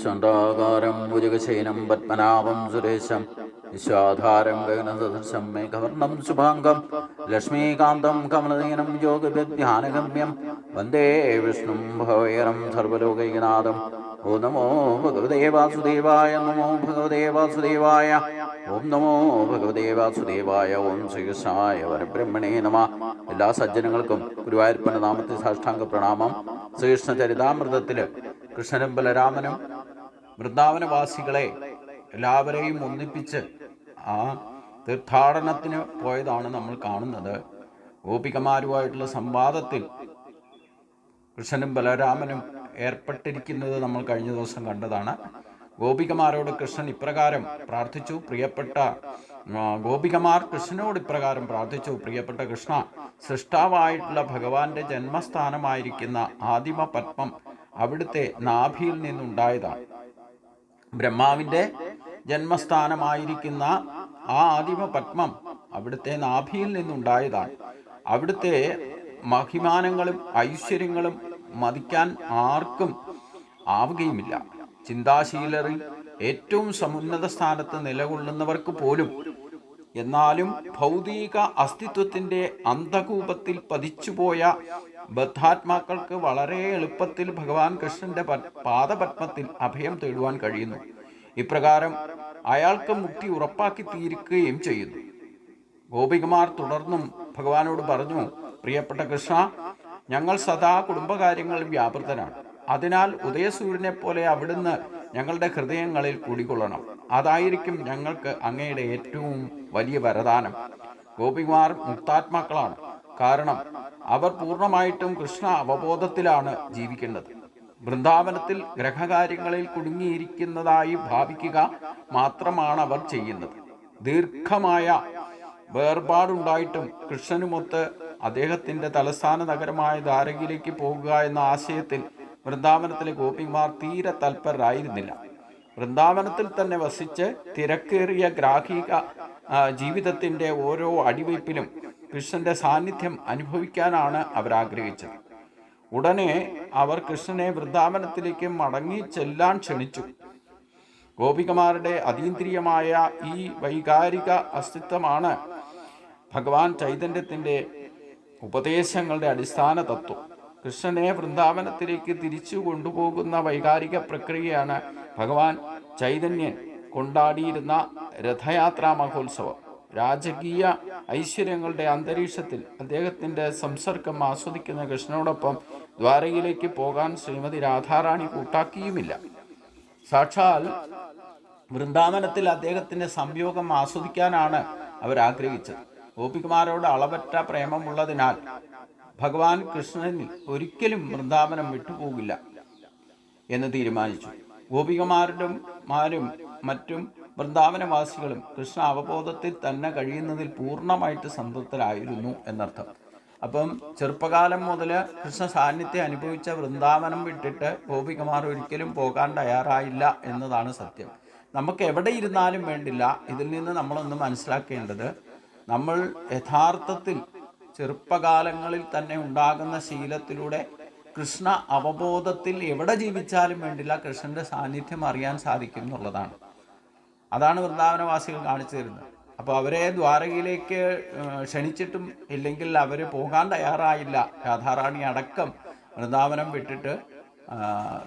ചണ്ഡാകാരം ഭുജകശയനം പത്മനാഭം സുരേശം വിശ്വാധാരം ഗഗനസദൃശം മേഘവർണം ശുഭാംഗം ലക്ഷ്മീകാന്തം കമലനയനം യോഗവിധ്യാനഗമ്യം വന്ദേ വിഷ്ണും ഭവയരം സർവലോകൈകനാഥം ഓ നമോ ഭഗവതേ വാസുദേവായ നമോ ഭഗവതേ വാസുദേവായ ഓം നമോ ഭഗവതേ വാസുദേവായ ഓം ശ്രീകൃഷ്ണായ വരബ്രഹ്മണേ നമ. എല്ലാ സജ്ജനങ്ങൾക്കും ഗുരുവായൂരപ്പന്റെ നാമത്തിൽ സാഷ്ടാംഗ പ്രണാമം. ശ്രീകൃഷ്ണ ചരിതാമൃതത്തിൽ കൃഷ്ണനും ബലരാമനും വൃന്ദാവനവാസികളെ എല്ലാവരെയും ഒന്നിപ്പിച്ച് ആ തീർത്ഥാടനത്തിന് പോയതാണ് നമ്മൾ കാണുന്നത്. ഗോപികമാരുമായിട്ടുള്ള സംവാദത്തിൽ കൃഷ്ണനും ബലരാമനും ഏർപ്പെട്ടിരിക്കുന്നത് നമ്മൾ കഴിഞ്ഞ ദിവസം കണ്ടതാണ്. ഗോപികമാരോട് കൃഷ്ണൻ ഇപ്രകാരം പ്രാർത്ഥിച്ചു പ്രിയപ്പെട്ട ഗോപികമാർ കൃഷ്ണനോട് ഇപ്രകാരം പ്രാർത്ഥിച്ചു പ്രിയപ്പെട്ട കൃഷ്ണ സൃഷ്ടാവായിട്ടുള്ള ഭഗവാന്റെ ജന്മസ്ഥാനമായിരിക്കുന്ന ആദിമ പത്മം അവിടുത്തെ നാഭിയിൽ നിന്നുണ്ടായതാണ്. ബ്രഹ്മാവിന്റെ ജന്മസ്ഥാനമായിരിക്കുന്ന ആ ആദിമ പത്മം അവിടുത്തെ നാഭിയിൽ നിന്നുണ്ടായതാണ്. അവിടുത്തെ മഹിമാനങ്ങളും ഐശ്വര്യങ്ങളും മതിക്കാൻ ആർക്കും ആവുകയുമില്ല. ചിന്താശീലറിൽ ഏറ്റവും സമുന്നത സ്ഥാനത്ത് നിലകൊള്ളുന്നവർക്ക് പോലും എന്നാലും ഭൗതിക അസ്തിത്വത്തിന്റെ അന്ധകൂപത്തിൽ പതിച്ചുപോയ ബദ്ധാത്മാക്കൾക്ക് വളരെ എളുപ്പത്തിൽ ഭഗവാൻ കൃഷ്ണന്റെ പാദപത്മത്തിൽ അഭയം തേടുവാൻ കഴിയുന്നു. ഇപ്രകാരം അയാൾക്ക് മുക്തി ഉറപ്പാക്കി തീരുകയും ചെയ്യുന്നു. ഗോപികുമാർ തുടർന്നും ഭഗവാനോട് പറഞ്ഞു പ്രിയപ്പെട്ട കൃഷ്ണ ഞങ്ങൾ സദാ കുടുംബകാര്യങ്ങളിൽ വ്യാപൃതനാണ് അതിനാൽ ഉദയസൂര്യനെ പോലെ അവിടുന്ന് ഞങ്ങളുടെ ഹൃദയങ്ങളിൽ കുടികൊള്ളണം. അതായിരിക്കും ഞങ്ങൾക്ക് അങ്ങയുടെ ഏറ്റവും വലിയ വരദാനം. ഗോപികുമാർ മുക്താത്മാക്കളാണ്. കാരണം അവർ പൂർണമായിട്ടും കൃഷ്ണ അവബോധത്തിലാണ് ജീവിക്കേണ്ടത്. വൃന്ദാവനത്തിൽ ഗ്രഹകാര്യങ്ങളിൽ കുടുങ്ങിയിരിക്കുന്നതായി ഭാവിക്കുക മാത്രമാണ് അവർ ചെയ്യുന്നത്. ദീർഘമായ വേർപാടുണ്ടായിട്ടും കൃഷ്ണനുമൊത്ത് അദ്ദേഹത്തിന്റെ തലസ്ഥാന നഗരമായ ദ്വാരകയിലേക്ക് പോകുക എന്ന ആശയത്തിൽ വൃന്ദാവനത്തിലെ ഗോപിമാർ തീരെ തൽപരരായിരുന്നില്ല. വൃന്ദാവനത്തിൽ തന്നെ വസിച്ച് തിരക്കേറിയ ഗ്രാഹിക ജീവിതത്തിന്റെ ഓരോ അടിവയ്പ്പിലും കൃഷ്ണന്റെ സാന്നിധ്യം അനുഭവിക്കാനാണ് അവർ ആഗ്രഹിച്ചത് ഉടനെ അവർ കൃഷ്ണനെ വൃന്ദാവനത്തിലേക്ക് മടങ്ങി ചെല്ലാൻ ക്ഷണിച്ചു. ഗോപികമാരുടെ അതീന്ദ്രിയമായ ഈ വൈകാരിക അസ്തിത്വമാണ് ഭഗവാൻ ചൈതന്യത്തിന്റെ ഉപദേശങ്ങളുടെ അടിസ്ഥാന തത്വം. കൃഷ്ണനെ വൃന്ദാവനത്തിലേക്ക് തിരിച്ചു കൊണ്ടുപോകുന്ന വൈകാരിക പ്രക്രിയയാണ് ഭഗവാൻ ചൈതന്യൻ കൊണ്ടാടിയിരുന്ന രഥയാത്രാ മഹോത്സവം. രാജകീയ ഐശ്വര്യങ്ങളുടെ അന്തരീക്ഷത്തിൽ അദ്ദേഹത്തിന്റെ സംസർഗം ആസ്വദിക്കുന്ന കൃഷ്ണനോടൊപ്പം ദ്വാരകയിലേക്ക് പോകാൻ ശ്രീമതി രാധാറാണി കൂട്ടാക്കിയുമില്ല. സാക്ഷാൽ വൃന്ദാവനത്തിൽ അദ്ദേഹത്തിന്റെ സംയോഗം ആസ്വദിക്കാനാണ് അവർ ആഗ്രഹിച്ചത് ഗോപികുമാരോട് അളവറ്റ പ്രേമമുള്ളതിനാൽ ഭഗവാൻ കൃഷ്ണനിൽ ഒരിക്കലും വൃന്ദാവനം വിട്ടുപോകില്ല എന്ന് തീരുമാനിച്ചു. ഗോപികമാരുടെ മാരും മറ്റും വൃന്ദാവനവാസികളും കൃഷ്ണ അവബോധത്തിൽ തന്നെ കഴിയുന്നതിൽ പൂർണമായിട്ട് സംതൃപ്തരായിരുന്നു എന്നർത്ഥം. അപ്പം ചെറുപ്പകാലം മുതൽ കൃഷ്ണ സാന്നിധ്യം അനുഭവിച്ച വൃന്ദാവനം വിട്ടിട്ട് ഗോപികുമാർ ഒരിക്കലും പോകാൻ തയ്യാറായില്ല എന്നതാണ് സത്യം. നമുക്ക് എവിടെ ഇരുന്നാലും വേണ്ടില്ല. ഇതിൽ നിന്ന് നമ്മളൊന്ന് മനസ്സിലാക്കേണ്ടത് നമ്മൾ യഥാർത്ഥത്തിൽ ചെറുപ്പകാലങ്ങളിൽ തന്നെ ഉണ്ടാകുന്ന ശീലത്തിലൂടെ കൃഷ്ണ അവബോധത്തിൽ എവിടെ ജീവിച്ചാലും വേണ്ടില്ല കൃഷ്ണന്റെ സാന്നിധ്യം അറിയാൻ സാധിക്കും എന്നുള്ളതാണ്. അതാണ് വൃന്ദാവനവാസികൾ കാണിച്ചു തരുന്നത്. അപ്പോൾ അവരെ ദ്വാരകയിലേക്ക് ക്ഷണിച്ചിട്ടും ഇല്ലെങ്കിൽ അവർ പോകാൻ തയ്യാറായില്ല. രാധാറാണി അടക്കം വൃന്ദാവനം വിട്ടിട്ട്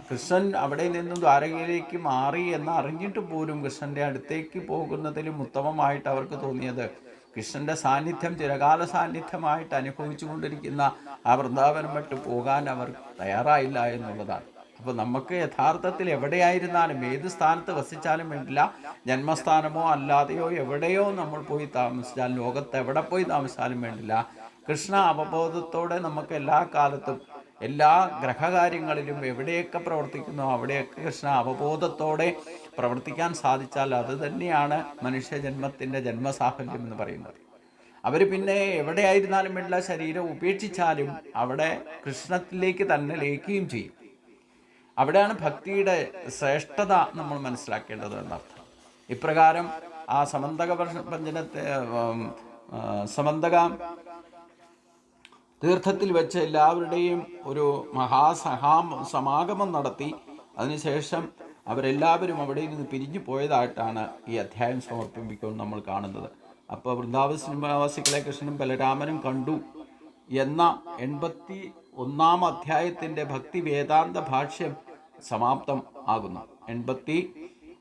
കൃഷ്ണൻ അവിടെ നിന്നും ദ്വാരകയിലേക്ക് മാറി എന്ന് അറിഞ്ഞിട്ട് പോലും കൃഷ്ണന്റെ അടുത്തേക്ക് പോകുന്നതിലും ഉത്തമമായിട്ട് അവർക്ക് തോന്നിയത് കൃഷ്ണന്റെ സാന്നിധ്യം ചിരകാല സാന്നിധ്യമായിട്ട് അനുഭവിച്ചു കൊണ്ടിരിക്കുന്ന ആ വൃന്ദാവനം വിട്ട് പോകാൻ അവർ തയ്യാറായില്ല എന്നുള്ളതാണ്. അപ്പോൾ നമുക്ക് യഥാർത്ഥത്തിൽ എവിടെയായിരുന്നാലും ഏത് സ്ഥാനത്ത് വസിച്ചാലും വേണ്ടില്ല. ജന്മസ്ഥാനമോ അല്ലാതെയോ എവിടെയോ നമ്മൾ പോയി താമസിച്ചാലും ലോകത്ത് എവിടെ പോയി താമസിച്ചാലും വേണ്ടില്ല. കൃഷ്ണ അവബോധത്തോടെ നമുക്ക് എല്ലാ കാലത്തും എല്ലാ ഗ്രഹകാര്യങ്ങളിലും എവിടെയൊക്കെ പ്രവർത്തിക്കുന്നു അവിടെയൊക്കെ കൃഷ്ണ അവബോധത്തോടെ പ്രവർത്തിക്കാൻ സാധിച്ചാൽ അത് തന്നെയാണ് മനുഷ്യജന്മത്തിന്റെ ജന്മസാഫല്യം എന്ന് പറയുന്നത്. അവർ പിന്നെ എവിടെയായിരുന്നാലും വേണ്ടില്ല ശരീരം ഉപേക്ഷിച്ചാലും അവിടെ കൃഷ്ണത്തിലേക്ക് തന്നെ ലയിക്കുകയും ചെയ്യും. അവിടെയാണ് ഭക്തിയുടെ ശ്രേഷ്ഠത നമ്മൾ മനസ്സിലാക്കേണ്ടത് എന്നർത്ഥം. ഇപ്രകാരം ആ സമന്തക പഞ്ചനത്തെ സമന്തക തീർത്ഥത്തിൽ വെച്ച് എല്ലാവരുടെയും ഒരു മഹാസഹാ സമാഗമം നടത്തി അതിനുശേഷം അവരെല്ലാവരും അവിടെ നിന്ന് പിരിഞ്ഞു പോയതായിട്ടാണ് ഈ അധ്യായം സമർപ്പിക്കുമ്പോൾ നമ്മൾ കാണുന്നത്. അപ്പോൾ വൃന്ദാവ ശ്രീനിവാസികളെ കൃഷ്ണനും ബലരാമനും കണ്ടു എന്ന എൺപത്തി ഒന്നാം അധ്യായത്തിന്റെ ഭക്തി വേദാന്ത ഭാഷ്യം സമാപ്തം ആകുന്നു. എൺപത്തി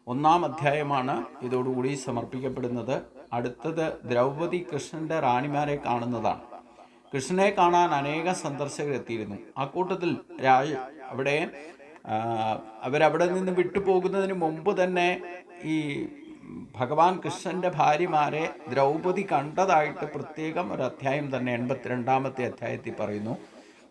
ഒന്നാം അധ്യായമാണ് ഇതോടുകൂടി സമർപ്പിക്കപ്പെടുന്നത്. അടുത്തത് ദ്രൗപദി കൃഷ്ണന്റെ റാണിമാരെ കാണുന്നതാണ്. കൃഷ്ണനെ കാണാൻ അനേക സന്ദർശകർ എത്തിയിരുന്നു. ആ കൂട്ടത്തിൽ രാജ അവിടെ അവരവിടെ നിന്ന് വിട്ടുപോകുന്നതിന് മുമ്പ് തന്നെ ഈ ഭഗവാൻ കൃഷ്ണന്റെ ഭാര്യമാരെ ദ്രൗപദി കണ്ടതായിട്ട് പ്രത്യേകം ഒരു അധ്യായം തന്നെ എൺപത്തിരണ്ടാമത്തെ അധ്യായത്തിൽ പറയുന്നു.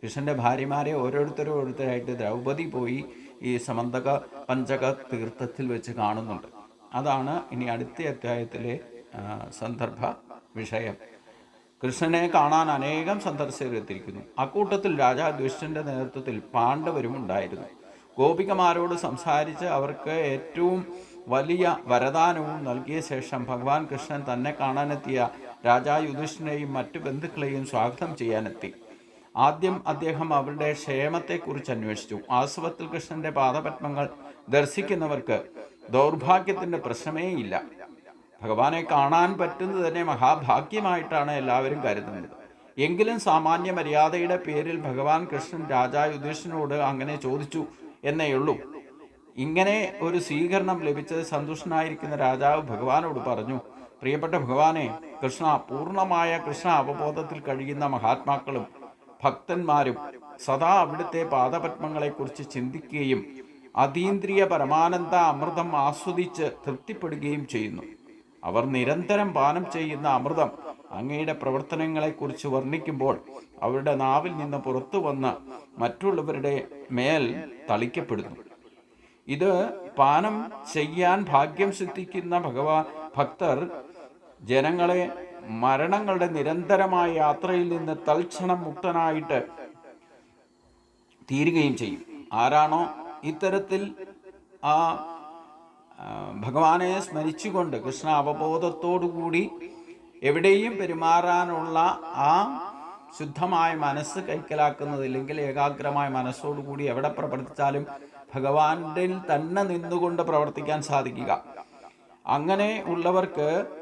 കൃഷ്ണന്റെ ഭാര്യമാരെ ഓരോരുത്തരും ഓരോരുത്തരായിട്ട് ദ്രൗപദി പോയി ഈ സമന്തക പഞ്ചക തീർത്ഥത്തിൽ വെച്ച് കാണുന്നുണ്ട്. അതാണ് ഇനി അടുത്ത അധ്യായത്തിലെ സന്ദർഭ വിഷയം. കൃഷ്ണനെ കാണാൻ അനേകം സന്ദർശകരെത്തിയിരിക്കുന്നു അക്കൂട്ടത്തിൽ രാജാ ദുഷ്ടന്റെ നേതൃത്വത്തിൽ പാണ്ഡവരും ഉണ്ടായിരുന്നു. ഗോപികമാരോട് സംസാരിച്ച് അവർക്ക് ഏറ്റവും വലിയ വരദാനവും നൽകിയ ശേഷം ഭഗവാൻ കൃഷ്ണൻ തന്നെ കാണാനെത്തിയ രാജാ യുധിഷ്ഠിനെയും മറ്റു ബന്ധുക്കളെയും സ്വാഗതം ചെയ്യാനെത്തി. ആദ്യം അദ്ദേഹം അവരുടെ ക്ഷേമത്തെക്കുറിച്ച് അന്വേഷിച്ചു. ആസുപത്രി കൃഷ്ണന്റെ പാദപത്മങ്ങൾ ദർശിക്കുന്നവർക്ക് ദൗർഭാഗ്യത്തിന്റെ പ്രശ്നമേ ഇല്ല ഭഗവാനെ കാണാൻ പറ്റുന്നത് തന്നെ മഹാഭാഗ്യമായിട്ടാണ് എല്ലാവരും കരുതുന്നത്. എങ്കിലും സാമാന്യ മര്യാദയുടെ പേരിൽ ഭഗവാൻ കൃഷ്ണൻ രാജാ യുധിഷ്ഠിനോട് അങ്ങനെ ചോദിച്ചു എന്നേയുള്ളൂ ഇങ്ങനെ ഒരു സ്വീകരണം ലഭിച്ചത് സന്തുഷ്ടനായിരിക്കുന്ന രാജാവ് ഭഗവാനോട് പറഞ്ഞു പ്രിയപ്പെട്ട ഭഗവാനെ കൃഷ്ണ പൂർണമായ കൃഷ്ണ അവബോധത്തിൽ കഴിയുന്ന മഹാത്മാക്കളും ഭക്തന്മാരും സദാ അവിടുത്തെ പാദപത്മങ്ങളെക്കുറിച്ച് ചിന്തിക്കുകയും അതീന്ദ്രിയ പരമാനന്ദ അമൃതം ആസ്വദിച്ച് തൃപ്തിപ്പെടുകയും ചെയ്യുന്നു. അവർ നിരന്തരം പാനം ചെയ്യുന്ന അമൃതം അങ്ങയുടെ പ്രവർത്തനങ്ങളെക്കുറിച്ച് വർണിക്കുമ്പോൾ അവരുടെ നാവിൽ നിന്ന് പുറത്തു വന്ന് മറ്റുള്ളവരുടെ മേൽ തളിക്കപ്പെടുന്നു. ഇത് പാനം ചെയ്യാൻ ഭാഗ്യം സിദ്ധിക്കുന്ന ഭഗവാൻ ഭക്തർ ജനങ്ങളെ മരണങ്ങളുടെ നിരന്തരമായ യാത്രയിൽ നിന്ന് തൽക്ഷണം മുക്തനായിട്ട് തീരുകയും ചെയ്യും. ആരാണോ ഇത്തരത്തിൽ ആ ഭഗവാനെ സ്മരിച്ചുകൊണ്ട് കൃഷ്ണ അവബോധത്തോടുകൂടി എവിടെയും പെരുമാറാനുള്ള ആ ശുദ്ധമായ മനസ്സ് കൈക്കലാക്കുന്നതില്ലെങ്കിൽ ഏകാഗ്രമായ മനസ്സോടുകൂടി എവിടെ പ്രവർത്തിച്ചാലും ഭഗവാന്റെ തന്നെ നിന്നുകൊണ്ട് പ്രവർത്തിക്കാൻ സാധിക്കുക. അങ്ങനെ ഉള്ളവർക്ക്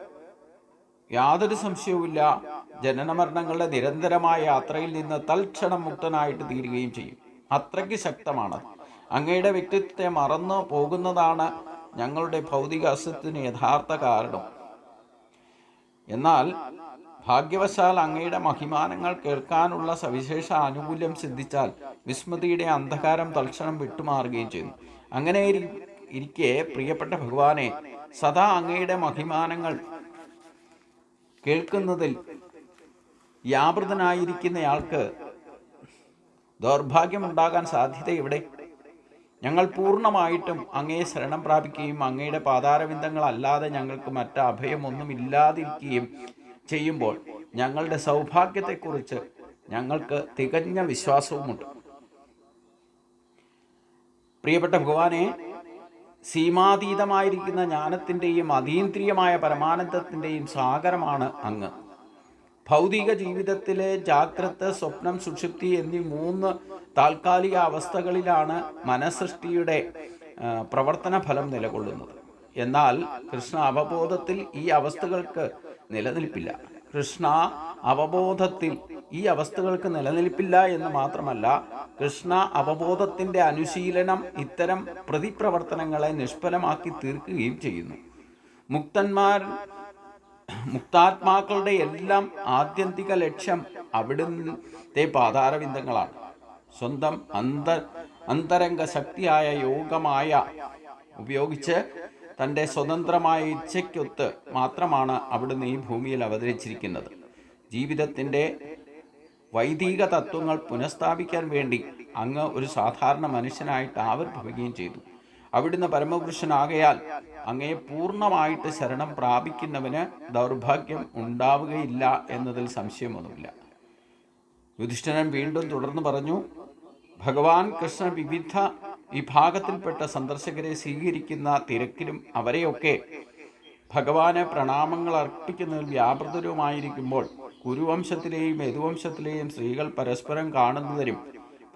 യാതൊരു സംശയവുമില്ല. ജനനമരണങ്ങളുടെ നിരന്തരമായ യാത്രയിൽ നിന്ന് തൽക്ഷണം മുക്തനായിട്ട് തീരുകയും ചെയ്യും. അത്രയ്ക്ക് ശക്തമാണ് അങ്ങയുടെ വ്യക്തിത്വത്തെ മറന്നു പോകുന്നതാണ് ഞങ്ങളുടെ ഭൗതിക അസ്തിത്വത്തിന് യഥാർത്ഥ കാരണം. എന്നാൽ ഭാഗ്യവശാൽ അങ്ങയുടെ മഹിമാനങ്ങൾ കേൾക്കാനുള്ള സവിശേഷ ആനുകൂല്യം സിദ്ധിച്ചാൽ വിസ്മൃതിയുടെ അന്ധകാരം തൽക്ഷണം വിട്ടുമാറുകയും ചെയ്യുന്നു. അങ്ങനെ ഇരി- ഇരിക്കെ പ്രിയപ്പെട്ട ഭഗവാനെ സദാ അങ്ങയുടെ മഹിമാനങ്ങൾ കേൾക്കുന്നതിൽ വ്യാപൃതനായിരിക്കുന്നയാൾക്ക് ദൗർഭാഗ്യമുണ്ടാകാൻ സാധ്യത ഇവിടെ. ഞങ്ങൾ പൂർണമായിട്ടും അങ്ങയെ ശരണം പ്രാപിക്കുകയും അങ്ങയുടെ പാതാരവിന്ദങ്ങളല്ലാതെ ഞങ്ങൾക്ക് മറ്റ് അഭയമൊന്നും ഇല്ലാതിരിക്കുകയും ചെയ്യുമ്പോൾ ഞങ്ങളുടെ സൗഭാഗ്യത്തെക്കുറിച്ച് ഞങ്ങൾക്ക് തികഞ്ഞ വിശ്വാസവുമുണ്ട്. പ്രിയപ്പെട്ട ഭഗവാനെ സീമാതീതമായിരിക്കുന്ന ജ്ഞാനത്തിന്റെയും അതീന്ദ്രിയമായ പരമാനന്ദത്തിന്റെയും സാഗരമാണ് അങ്ങ്. ഭൗതിക ജീവിതത്തിലെ ജാഗ്രത സ്വപ്നം സുഷുപ്തി എന്നീ മൂന്ന് താൽക്കാലിക അവസ്ഥകളിലാണ് മനഃസൃഷ്ടിയുടെ പ്രവർത്തന ഫലം നിലകൊള്ളുന്നത്. എന്നാൽ കൃഷ്ണ അവബോധത്തിൽ ഈ അവസ്ഥകൾക്ക് നിലനിൽപ്പില്ല. കൃഷ്ണ അവബോധത്തിൽ ഈ അവസ്ഥകൾക്ക് നിലനിൽപ്പില്ല എന്ന് മാത്രമല്ല കൃഷ്ണ അവബോധത്തിന്റെ അനുശീലനം ഇത്തരം പ്രതിപ്രവർത്തനങ്ങളെ നിഷ്ഫലമാക്കി തീർക്കുകയും ചെയ്യുന്നു. മുക്തന്മാർ മുക്താത്മാക്കളുടെ എല്ലാം ആത്യന്തിക ലക്ഷ്യം അവിടുത്തെ പാതാരവിന്ദങ്ങളാണ് സ്വന്തം അന്തർ അന്തരംഗ ശക്തിയായ യോഗമായ ഉപയോഗിച്ച് തന്റെ സ്വതന്ത്രമായ ഇച്ഛയ്ക്കൊത്ത് മാത്രമാണ് അവിടുന്ന് ഈ ഭൂമിയിൽ അവതരിച്ചിരിക്കുന്നത്. ജീവിതത്തിന്റെ വൈദിക തത്വങ്ങൾ പുനഃസ്ഥാപിക്കാൻ വേണ്ടി അങ്ങ് ഒരു സാധാരണ മനുഷ്യനായിട്ട് ആവിർഭവിക്കുകയും ചെയ്തു. അവിടുന്ന് പരമപുരുഷനാകയാൽ അങ്ങയെ പൂർണമായിട്ട് ശരണം പ്രാപിക്കുന്നവന് ദൗർഭാഗ്യം ഉണ്ടാവുകയില്ല എന്നതിൽ സംശയമൊന്നുമില്ല. യുധിഷ്ഠിരൻ വീണ്ടും തുടർന്ന് പറഞ്ഞു ഭഗവാൻ കൃഷ്ണ വിവിധ വിഭാഗത്തിൽപ്പെട്ട സന്ദർശകരെ സ്വീകരിക്കുന്ന തിരക്കിലും അവരെയൊക്കെ ഭഗവാന് പ്രണാമങ്ങൾ അർപ്പിക്കുന്നതിൽ വ്യാപൃതരുമായിരിക്കുമ്പോൾ കുരുവംശത്തിലെയും യദുവംശത്തിലെയും സ്ത്രീകൾ പരസ്പരം കാണുന്നതിനും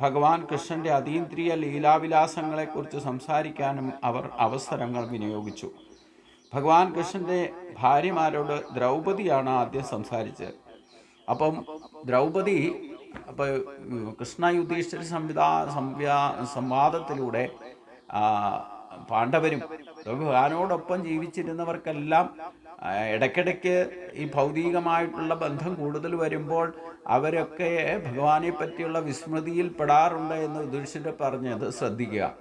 ഭഗവാൻ കൃഷ്ണന്റെ അതീന്ദ്രിയ ലീലാവിലാസങ്ങളെക്കുറിച്ച് സംസാരിക്കാനും അവർ അവസരങ്ങൾ വിനിയോഗിച്ചു. ഭഗവാൻ കൃഷ്ണന്റെ ഭാര്യമാരോട് ദ്രൗപതിയാണ് ആദ്യം സംസാരിച്ചത്. അപ്പം ദ്രൗപദി അപ്പോൾ കൃഷ്ണ യുധിഷ്ഠിര സംവിധാ സംവ്യാ സംവാദത്തിലൂടെ പാണ്ഡവരും ഭഗവാനോടൊപ്പം ജീവിച്ചിരുന്നവർക്കെല്ലാം ഇടയ്ക്കിടയ്ക്ക് ഈ ഭൗതികമായിട്ടുള്ള ബന്ധം കൂടുതൽ വരുമ്പോൾ അവരൊക്കെ ഭഗവാനെ പറ്റിയുള്ള വിസ്മൃതിയിൽ പെടാറുണ്ട് എന്ന് യുധിഷ്ഠിര പറഞ്ഞത് ശ്രദ്ധിക്കുക.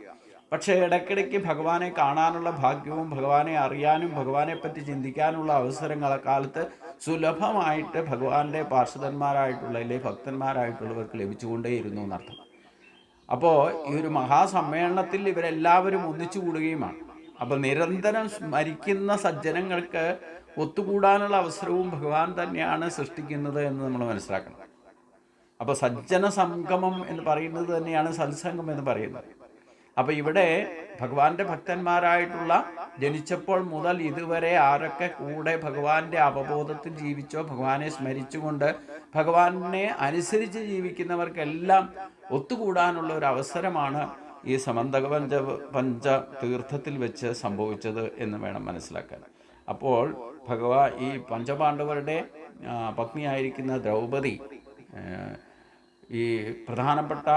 പക്ഷേ ഇടയ്ക്കിടയ്ക്ക് ഭഗവാനെ കാണാനുള്ള ഭാഗ്യവും ഭഗവാനെ അറിയാനും ഭഗവാനെ പറ്റി ചിന്തിക്കാനുള്ള അവസരങ്ങൾ കാലത്ത് സുലഭമായിട്ട് ഭഗവാന്റെ പാർശ്വതന്മാരായിട്ടുള്ള അല്ലെങ്കിൽ ഭക്തന്മാരായിട്ടുള്ളവർക്ക് ലഭിച്ചുകൊണ്ടേയിരുന്നു എന്നർത്ഥം. അപ്പോൾ ഈ ഒരു മഹാസമ്മേളനത്തിൽ ഇവരെല്ലാവരും ഒന്നിച്ചു കൂടുകയുമാണ് അപ്പോൾ നിരന്തരം സ്മരിക്കുന്ന സജ്ജനങ്ങൾക്ക് ഒത്തുകൂടാനുള്ള അവസരവും ഭഗവാൻ തന്നെയാണ് സൃഷ്ടിക്കുന്നത് എന്ന് നമ്മൾ മനസ്സിലാക്കണം. അപ്പോൾ സജ്ജന സംഗമം എന്ന് പറയുന്നത് തന്നെയാണ് സത്സംഗം എന്ന് പറയുന്നത്. അപ്പോൾ ഇവിടെ ഭഗവാന്റെ ഭക്തന്മാരായിട്ടുള്ള ജനിച്ചപ്പോൾ മുതൽ ഇതുവരെ ആരൊക്കെ കൂടെ ഭഗവാന്റെ അവബോധത്തിൽ ജീവിച്ചോ ഭഗവാനെ സ്മരിച്ചുകൊണ്ട് ഭഗവാനെ അനുസരിച്ച് ജീവിക്കുന്നവർക്കെല്ലാം ഒത്തുകൂടാനുള്ള ഒരു അവസരമാണ് ഈ സമന്തക പഞ്ച പഞ്ച തീർത്ഥത്തിൽ വെച്ച് സംഭവിച്ചത് എന്ന് വേണം മനസ്സിലാക്കാൻ. അപ്പോൾ ഭഗവാൻ ഈ പഞ്ചപാണ്ഡവരുടെ പത്നിയായിരിക്കുന്ന ദ്രൗപദി ഈ പ്രധാനപ്പെട്ട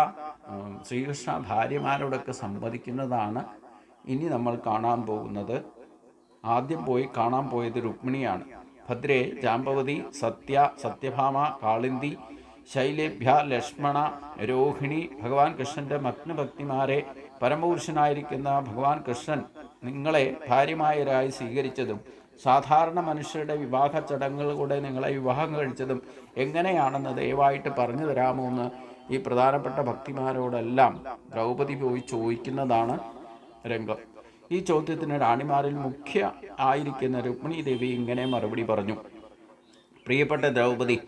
ശ്രീകൃഷ്ണ ഭാര്യമാരോടൊക്കെ സംവദിക്കുന്നതാണ് ഇനി നമ്മൾ കാണാൻ പോകുന്നത്. ആദ്യം പോയി കാണാൻ പോയത് രുക്മിണിയാണ്. ഭദ്രേ ജാമ്പവതി സത്യ സത്യഭാമ കാളിന്തി ശൈലേഭ്യ ലക്ഷ്മണ രോഹിണി ഭഗവാൻ കൃഷ്ണന്റെ മഗ്നഭക്തിമാരെ പരമപുരുഷനായിരിക്കുന്ന ഭഗവാൻ കൃഷ്ണൻ നിങ്ങളെ ഭാര്യമായരായി സ്വീകരിച്ചതും സാധാരണ മനുഷ്യരുടെ വിവാഹ ചടങ്ങുകളിലൂടെ നിങ്ങളെ വിവാഹം കഴിച്ചതും എങ്ങനെയാണെന്ന് ദയവായിട്ട് പറഞ്ഞു തരാമോ എന്ന് ഈ പ്രധാനപ്പെട്ട ഭക്തിമാരോടെല്ലാം ദ്രൗപദി പോയി ചോദിക്കുന്നതാണ് രംഗം. ഈ ചോദ്യത്തിന് റാണിമാരിൽ മുഖ്യ ആയിരിക്കുന്ന രുക്മിണി ദേവി ഇങ്ങനെ മറുപടി പറഞ്ഞു. പ്രിയപ്പെട്ട ദ്രൗപദി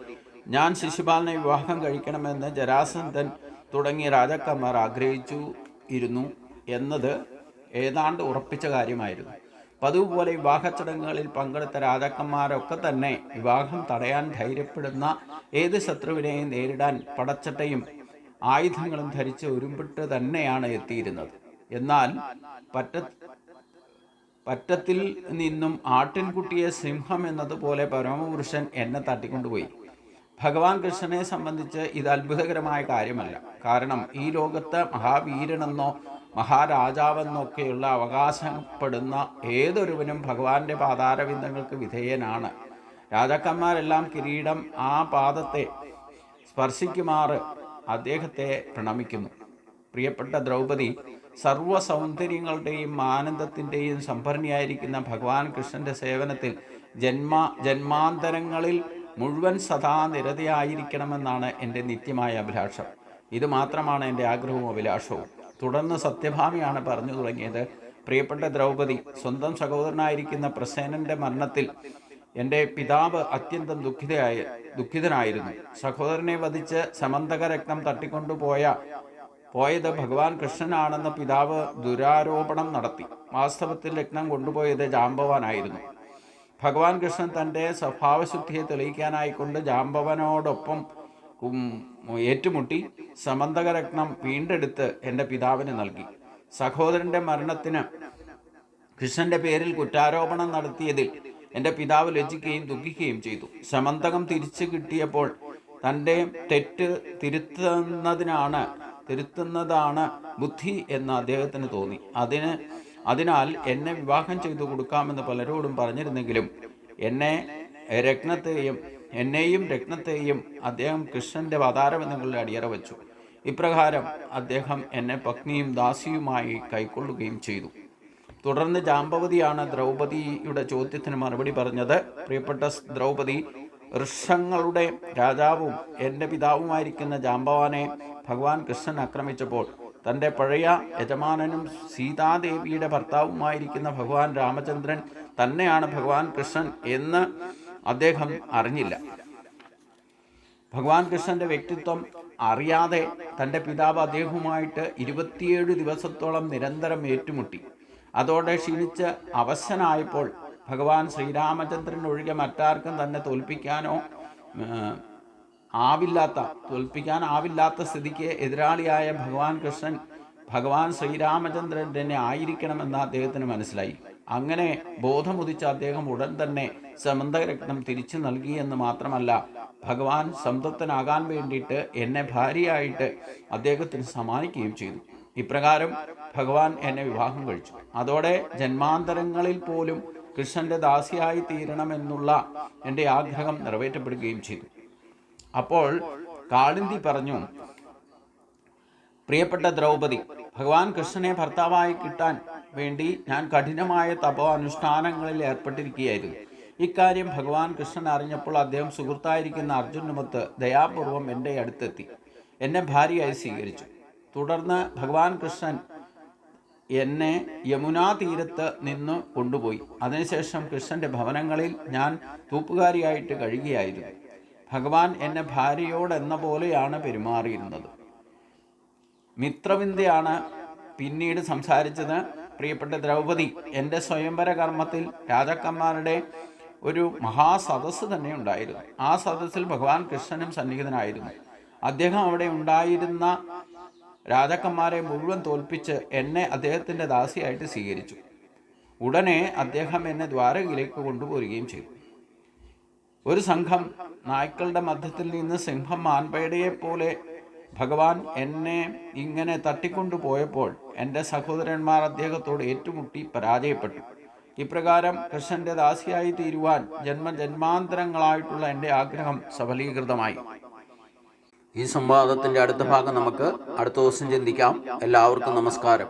ഞാൻ ശിശുപാലനെ വിവാഹം കഴിക്കണമെന്ന് ജരാസന്ധൻ തുടങ്ങിയ രാജാക്കന്മാർ ആഗ്രഹിച്ചു ഇരുന്നു എന്നത് ഏതാണ്ട് ഉറപ്പിച്ച കാര്യമായിരുന്നു. പതിവ് വിവാഹ ചടങ്ങുകളിൽ പങ്കെടുത്ത രാജാക്കന്മാരൊക്കെ തന്നെ വിവാഹം തടയാൻ ധൈര്യപ്പെടുന്ന ഏത് ശത്രുവിനെയും നേരിടാൻ പടച്ചട്ടയും ആയുധങ്ങളും ധരിച്ച് ഒരുമ്പിട്ട് തന്നെയാണ് എത്തിയിരുന്നത്. എന്നാൽ പറ്റ പറ്റത്തിൽ നിന്നും ആട്ടിൻകുട്ടിയെ സിംഹം എന്നതുപോലെ പരമപുരുഷൻ എന്നെ തട്ടിക്കൊണ്ടുപോയി. ഭഗവാൻ കൃഷ്ണനെ സംബന്ധിച്ച് ഇത് അത്ഭുതകരമായ കാര്യമല്ല. കാരണം ഈ ലോകത്ത് മഹാവീരനെന്നോ മഹാരാജാവെന്നൊക്കെയുള്ള അവകാശപ്പെടുന്ന ഏതൊരുവനും ഭഗവാന്റെ പാതാരവിന്ദങ്ങൾക്ക് വിധേയനാണ്. രാജാക്കന്മാരെല്ലാം കിരീടം ആ പാദത്തെ സ്പർശിക്കുമാറ് അദ്ദേഹത്തെ പ്രണമിക്കുന്നു. പ്രിയപ്പെട്ട ദ്രൗപദി സർവ സൗന്ദര്യങ്ങളുടെയും ആനന്ദത്തിന്റെയും സംഭരണിയായിരിക്കുന്ന ഭഗവാൻ കൃഷ്ണന്റെ സേവനത്തിൽ ജന്മ ജന്മാന്തരങ്ങളിൽ മുഴുവൻ സദാ നിരതയായിരിക്കണമെന്നാണ് എന്റെ നിത്യമായ അഭിലാഷം. ഇത് മാത്രമാണ് എന്റെ ആഗ്രഹവും അഭിലാഷവും. തുടർന്ന് സത്യഭാമിയാണ് പറഞ്ഞു തുടങ്ങിയത്. പ്രിയപ്പെട്ട ദ്രൗപദി സ്വന്തം സഹോദരനായിരിക്കുന്ന പ്രസേനന്റെ മരണത്തിൽ എന്റെ പിതാവ് അത്യന്തം ദുഃഖിതയായ ദുഃഖിതനായിരുന്നു. സഹോദരനെ വധിച്ച് സമന്തക രക്തം തട്ടിക്കൊണ്ടുപോയ പോയത് ഭഗവാൻ കൃഷ്ണനാണെന്ന് പിതാവ് ദുരാരോപണം നടത്തി. വാസ്തവത്തിൽ രക്തം കൊണ്ടുപോയത് ജാമ്പവാനായിരുന്നു. ഭഗവാൻ കൃഷ്ണൻ തന്റെ സ്വഭാവശുദ്ധിയെ തെളിയിക്കാനായിക്കൊണ്ട് ജാമ്പവനോടൊപ്പം ഏറ്റുമുട്ടി സമന്തകരത്നം വീണ്ടെടുത്ത് എന്റെ പിതാവിന് നൽകി. സഹോദരന്റെ മരണത്തിന് കൃഷ്ണന്റെ പേരിൽ കുറ്റാരോപണം നടത്തിയതിൽ എന്റെ പിതാവ് ലജ്ജിക്കുകയും ദുഃഖിക്കുകയും ചെയ്തു. സമന്തകം തിരിച്ചു കിട്ടിയപ്പോൾ തന്റെ തെറ്റ് തിരുത്തുന്നതിനാണ് തിരുത്തുന്നതാണ് ബുദ്ധി എന്ന് അദ്ദേഹത്തിന് തോന്നി. അതിന് അതിനാൽ എന്നെ വിവാഹം ചെയ്തു കൊടുക്കാമെന്ന് പലരോടും പറഞ്ഞിരുന്നെങ്കിലും എന്നെ രത്നത്തെയും എന്നെയും രത്നത്തെയും അദ്ദേഹം കൃഷ്ണന്റെ അവതാരബന്ധങ്ങളിൽ അടിയറ വച്ചു. ഇപ്രകാരം അദ്ദേഹം എന്നെ പത്നിയും ദാസിയുമായി കൈക്കൊള്ളുകയും ചെയ്തു. തുടർന്ന് ജാമ്പവതിയാണ് ദ്രൗപതിയുടെ ചോദ്യത്തിന് മറുപടി പറഞ്ഞത്. പ്രിയപ്പെട്ട ദ്രൗപദി ഋഷങ്ങളുടെ രാജാവും എന്റെ പിതാവുമായിരിക്കുന്ന ജാമ്പവാനെ ഭഗവാൻ കൃഷ്ണൻ ആക്രമിച്ചപ്പോൾ തന്റെ പഴയ യജമാനനും സീതാദേവിയുടെ ഭർത്താവുമായിരിക്കുന്ന ഭഗവാൻ രാമചന്ദ്രൻ തന്നെയാണ് ഭഗവാൻ കൃഷ്ണൻ എന്ന് അദ്ദേഹം അറിഞ്ഞില്ല. ഭഗവാൻ കൃഷ്ണന്റെ വ്യക്തിത്വം അറിയാതെ തന്റെ പിതാവ് അദ്ദേഹവുമായിട്ട് ഇരുപത്തിയേഴ് ദിവസത്തോളം നിരന്തരം ഏറ്റുമുട്ടി. അതോടെ ക്ഷീണിച്ച് അവശനായപ്പോൾ ഭഗവാൻ ശ്രീരാമചന്ദ്രൻ ഒഴികെ മറ്റാർക്കും തന്നെ തോൽപ്പിക്കാനോ ആവില്ലാത്ത തോൽപ്പിക്കാൻ ആവില്ലാത്ത സ്ഥിതിക്ക് എതിരാളിയായ ഭഗവാൻ കൃഷ്ണൻ ഭഗവാൻ ശ്രീരാമചന്ദ്രൻ തന്നെ ആയിരിക്കണമെന്ന് അദ്ദേഹത്തിന് മനസ്സിലായി. അങ്ങനെ ബോധമുദിച്ച അദ്ദേഹം ഉടൻ തന്നെ സമന്തരത്നം തിരിച്ചു നൽകി എന്ന് മാത്രമല്ല ഭഗവാൻ സംതൃപ്തനാകാൻ വേണ്ടിയിട്ട് എന്നെ ഭാര്യയായിട്ട് അദ്ദേഹത്തിന് സമ്മാനിക്കുകയും ചെയ്തു. ഇപ്രകാരം ഭഗവാൻ എന്നെ വിവാഹം കഴിച്ചു. അതോടെ ജന്മാന്തരങ്ങളിൽ പോലും കൃഷ്ണന്റെ ദാസിയായി തീരണമെന്നുള്ള എന്റെ ആഗ്രഹം നിറവേറ്റപ്പെടുകയും ചെയ്തു. അപ്പോൾ കാളിന്തി പറഞ്ഞു പ്രിയപ്പെട്ട ദ്രൗപദി ഭഗവാൻ കൃഷ്ണനെ ഭർത്താവായി കിട്ടാൻ വേണ്ടി ഞാൻ കഠിനമായ തപോ അനുഷ്ഠാനങ്ങളിൽ ഏർപ്പെട്ടിരിക്കുകയായിരുന്നു. ഇക്കാര്യം ഭഗവാൻ കൃഷ്ണൻ അറിഞ്ഞപ്പോൾ അദ്ദേഹം സുഹൃത്തായിരിക്കുന്ന അർജുനുമൊത്ത് ദയാപൂർവം എന്റെ അടുത്തെത്തി. എന്നെ ഭാര്യയായി സ്വീകരിച്ചു. തുടർന്ന് ഭഗവാൻ കൃഷ്ണൻ എന്നെ യമുനാ തീരത്ത് നിന്ന് കൊണ്ടുപോയി. അതിനുശേഷം കൃഷ്ണന്റെ ഭവനങ്ങളിൽ ഞാൻ തൂപ്പുകാരിയായിട്ട് കഴിയുകയായിരുന്നു. ഭഗവാൻ എന്നെ ഭാര്യയോടെന്ന പോലെയാണ് പെരുമാറിയിരുന്നത്. മിത്രവിന്ദയാണ് പിന്നീട് സംസാരിച്ചത് പ്രിയപ്പെട്ട ദ്രൗപദി. എന്റെ സ്വയംവര കർമ്മത്തിൽ രാജാക്കന്മാരുടെ ഒരു മഹാസദസ് തന്നെ ഉണ്ടായിരുന്നു ആ സദസ്സിൽ ഭഗവാൻ കൃഷ്ണനും സന്നിഹിതനായിരുന്നു. അദ്ദേഹം അവിടെ ഉണ്ടായിരുന്ന രാജാക്കന്മാരെ മുഴുവൻ തോൽപ്പിച്ച് എന്നെ അദ്ദേഹത്തിന്റെ ദാസിയായിട്ട് സ്വീകരിച്ചു. ഉടനെ അദ്ദേഹം എന്നെ ദ്വാരകയിലേക്ക് കൊണ്ടുപോരുകയും ചെയ്തു. ഒരു സംഘം നായ്ക്കളുടെ മധ്യത്തിൽ നിന്ന് സിംഹം മാൻപേടയെ പോലെ ഭഗവാൻ എന്നെ ഇങ്ങനെ തട്ടിക്കൊണ്ടു പോയപ്പോൾ എന്റെ സഹോദരന്മാർ അദ്ദേഹത്തോട് ഏറ്റുമുട്ടി പരാജയപ്പെട്ടു. ഇപ്രകാരം കൃഷ്ണന്റെ ദാസിയായി തീരുവാൻ ജന്മജന്മാന്തരങ്ങളായിട്ടുള്ള എന്റെ ആഗ്രഹം സഫലീകൃതമായി. ഈ സംവാദത്തിന്റെ അടുത്ത ഭാഗം നമുക്ക് അടുത്ത ദിവസം ചിന്തിക്കാം. എല്ലാവർക്കും നമസ്കാരം.